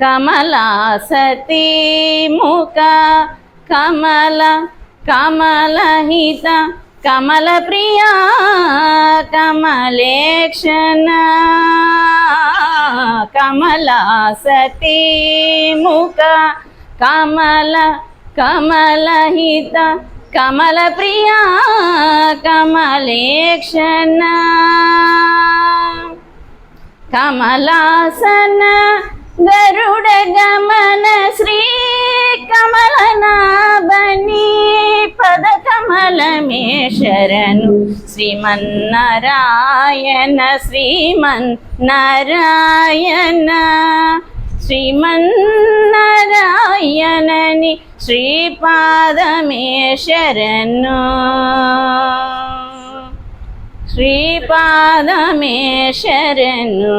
కమలా సతీ ముఖ కమల కమలహిత కమల ప్రియా కమలేక్షణ. కమలా సతీ ముఖ కమల కమలహిత కమల ప్రియా కమలేక్షణ. కమలాసన ഗരുഡ ഗമന ശ്രീ കമലനാഭനി പദ പദകമലമേ ശരണു ശ്രീമന്നാരായണ ശ്രീമൻ നാരായണ ശ്രീമന്നാരായണനി ശ്രീപാദമേ ശരണു ശ്രീപാദമേ ശരണു